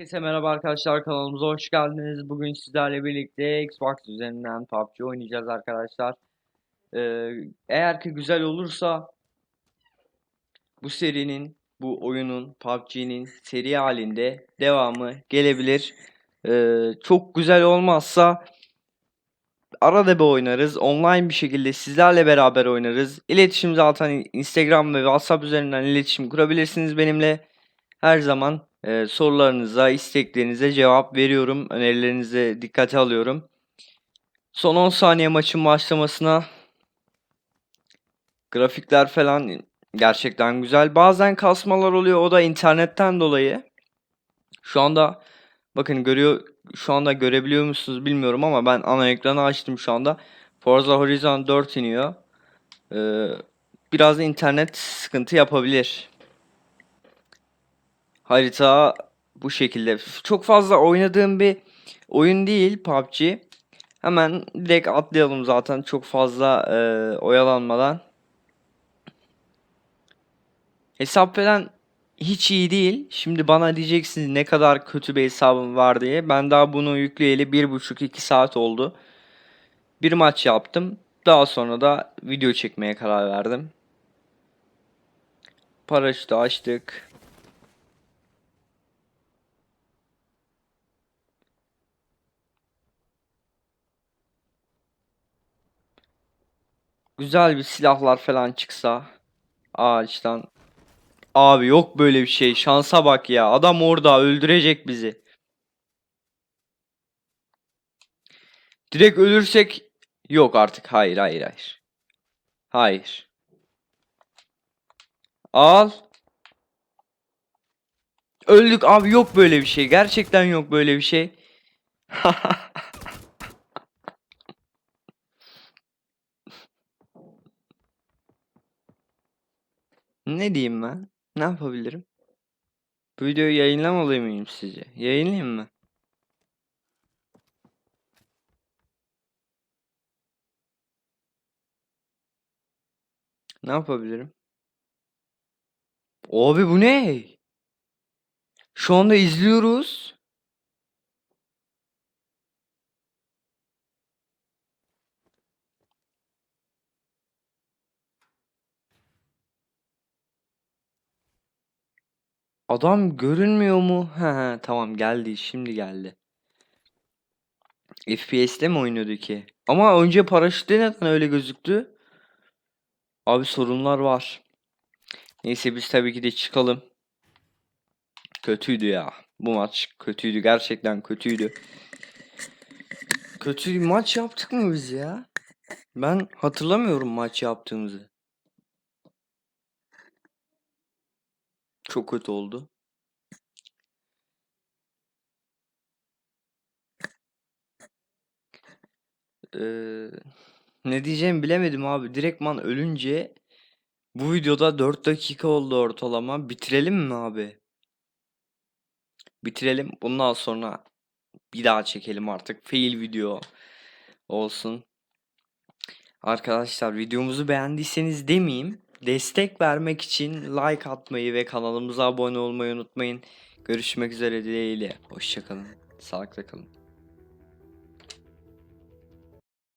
Herkese merhaba arkadaşlar kanalımıza hoş geldiniz. Bugün sizlerle birlikte Xbox üzerinden PUBG oynayacağız arkadaşlar. Ee, eğer ki güzel olursa bu serinin, bu oyunun, PUBG'nin seri halinde devamı gelebilir. Ee, çok güzel olmazsa arada bir oynarız. Online bir şekilde sizlerle beraber oynarız. İletişim zaten Instagram ve WhatsApp üzerinden iletişim kurabilirsiniz benimle. Her zaman e, sorularınıza, isteklerinize cevap veriyorum. Önerilerinize dikkate alıyorum. Son 10 saniye maçın başlamasına grafikler falan gerçekten güzel. Bazen kasmalar oluyor. O da internetten dolayı. Şu anda bakın görüyor şu anda görebiliyor musunuz bilmiyorum ama ben ana ekranı açtım şu anda. Forza Horizon 4 iniyor. Ee, biraz internet sıkıntı yapabilir. Harita bu şekilde. Çok fazla oynadığım bir oyun değil PUBG. Hemen direkt atlayalım zaten çok fazla e, oyalanmadan. Hesap falan hiç iyi değil. Şimdi bana diyeceksiniz ne kadar kötü bir hesabım var diye. Ben daha bunu yükleyeli 1,5-2 saat oldu. Bir maç yaptım. Daha sonra da video çekmeye karar verdim. Paraşütü açtık. Güzel bir silahlar falan çıksa ağaçtan. Abi yok böyle bir şey. Şansa bak ya. Adam orada öldürecek bizi. Direkt ölürsek yok artık. Hayır hayır hayır. Hayır. Al. Öldük abi yok böyle bir şey. Gerçekten yok böyle bir şey. Ne diyeyim ben? Ne yapabilirim? Bu videoyu yayınlamalı mıyım sizce? Yayınlayayım mı? Ne yapabilirim? Abi bu ne? Şu anda izliyoruz. Adam görünmüyor mu? He he tamam geldi şimdi geldi. FPS'te mi oynuyordu ki? Ama önce paraşütte neden öyle gözüktü? Abi sorunlar var. Neyse biz tabii ki de çıkalım. Kötüydü ya. Bu maç kötüydü. Gerçekten kötüydü. Kötü bir maç yaptık mı biz ya? Ben hatırlamıyorum maç yaptığımızı. Çok kötü oldu. Ee, ne diyeceğimi bilemedim abi. Direktman ölünce bu videoda 4 dakika oldu ortalama. Bitirelim mi abi? Bitirelim. Bundan sonra bir daha çekelim artık. Fail video olsun. Arkadaşlar videomuzu beğendiyseniz demeyeyim. Destek vermek için like atmayı ve kanalımıza abone olmayı unutmayın. Görüşmek üzere dileğiyle. Hoşçakalın. Sağlıkla kalın.